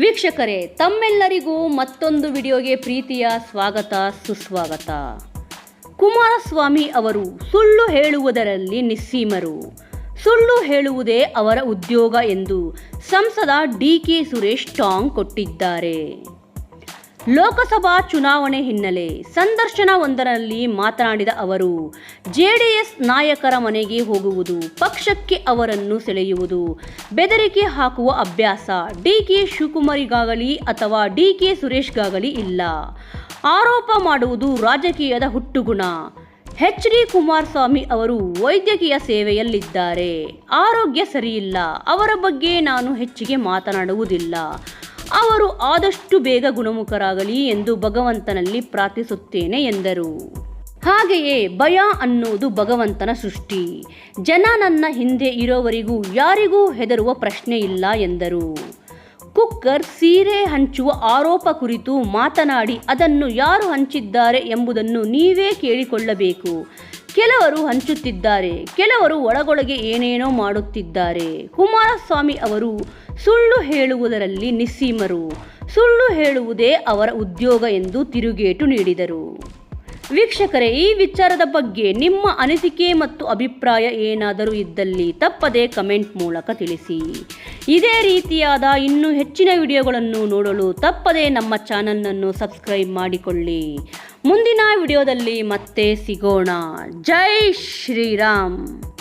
ವೀಕ್ಷಕರೇ, ತಮ್ಮೆಲ್ಲರಿಗೂ ಮತ್ತೊಂದು ವಿಡಿಯೋಗೆ ಪ್ರೀತಿಯ ಸ್ವಾಗತ, ಸುಸ್ವಾಗತ. ಕುಮಾರಸ್ವಾಮಿ ಅವರು ಸುಳ್ಳು ಹೇಳುವುದರಲ್ಲಿ ನಿಸ್ಸೀಮರು. ಸುಳ್ಳು ಹೇಳುವುದೇ ಅವರ ಉದ್ಯೋಗ ಎಂದು ಸಂಸದ ಡಿ ಕೆ ಸುರೇಶ್ ಟಾಂಗ್ ಕೊಟ್ಟಿದ್ದಾರೆ. ಲೋಕಸಭಾ ಚುನಾವಣೆ ಹಿನ್ನೆಲೆ ಸಂದರ್ಶನವೊಂದರಲ್ಲಿ ಮಾತನಾಡಿದ ಅವರು, ಜೆಡಿಎಸ್ ನಾಯಕರ ಮನೆಗೆ ಹೋಗುವುದು, ಪಕ್ಷಕ್ಕೆ ಅವರನ್ನು ಸೆಳೆಯುವುದು, ಬೆದರಿಕೆ ಹಾಕುವ ಅಭ್ಯಾಸ ಡಿ ಕೆ ಶಿವಕುಮಾರಿಗಾಗಲಿ ಅಥವಾ ಡಿ ಕೆ ಸುರೇಶ್ಗಾಗಲಿ ಇಲ್ಲ. ಆರೋಪ ಮಾಡುವುದು ರಾಜಕೀಯದ ಹುಟ್ಟುಗುಣ. ಎಚ್ ಡಿ ಕುಮಾರಸ್ವಾಮಿ ಅವರು ವೈದ್ಯಕೀಯ ಸೇವೆಯಲ್ಲಿದ್ದಾರೆ. ಆರೋಗ್ಯ ಸರಿಯಿಲ್ಲ. ಅವರ ಬಗ್ಗೆ ನಾನು ಹೆಚ್ಚಿಗೆ ಮಾತನಾಡುವುದಿಲ್ಲ. ಅವರು ಆದಷ್ಟು ಬೇಗ ಗುಣಮುಖರಾಗಲಿ ಎಂದು ಭಗವಂತನಲ್ಲಿ ಪ್ರಾರ್ಥಿಸುತ್ತೇನೆ ಎಂದರು. ಹಾಗೆಯೇ ಭಯ ಅನ್ನೋದು ಭಗವಂತನ ಸೃಷ್ಟಿ. ಜನ ನನ್ನ ಹಿಂದೆ ಇರೋವರಿಗೂ ಯಾರಿಗೂ ಹೆದರುವ ಪ್ರಶ್ನೆ ಇಲ್ಲ ಎಂದರು. ಕುಕ್ಕರ್ ಸೀರೆ ಹಂಚುವ ಆರೋಪ ಕುರಿತು ಮಾತನಾಡಿ ಅದನ್ನು ಯಾರು ಹಂಚಿದ್ದಾರೆ ಎಂಬುದನ್ನು ನೀವೇ ಕೇಳಿಕೊಳ್ಳಬೇಕು. ಕೆಲವರು ಹಂಚುತ್ತಿದ್ದಾರೆ, ಕೆಲವರು ಒಳಗೊಳಗೆ ಏನೇನೋ ಮಾಡುತ್ತಿದ್ದಾರೆ. ಕುಮಾರಸ್ವಾಮಿ ಅವರು ಸುಳ್ಳು ಹೇಳುವುದರಲ್ಲಿ ನಿಸ್ಸೀಮರು, ಸುಳ್ಳು ಹೇಳುವುದೇ ಅವರ ಉದ್ಯೋಗ ಎಂದು ತಿರುಗೇಟು ನೀಡಿದರು. ವೀಕ್ಷಕರೇ, ಈ ವಿಚಾರದ ಬಗ್ಗೆ ನಿಮ್ಮ ಅನಿಸಿಕೆ ಮತ್ತು ಅಭಿಪ್ರಾಯ ಏನಾದರೂ ಇದ್ದಲ್ಲಿ ತಪ್ಪದೇ ಕಮೆಂಟ್ ಮೂಲಕ ತಿಳಿಸಿ. ಇದೇ ರೀತಿಯಾದ ಇನ್ನೂ ಹೆಚ್ಚಿನ ವಿಡಿಯೋಗಳನ್ನು ನೋಡಲು ತಪ್ಪದೇ ನಮ್ಮ ಚಾನಲನ್ನು ಸಬ್ಸ್ಕ್ರೈಬ್ ಮಾಡಿಕೊಳ್ಳಿ. ಮುಂದಿನ ವಿಡಿಯೋದಲ್ಲಿ ಮತ್ತೆ ಸಿಗೋಣ. ಜೈ ಶ್ರೀರಾಮ್.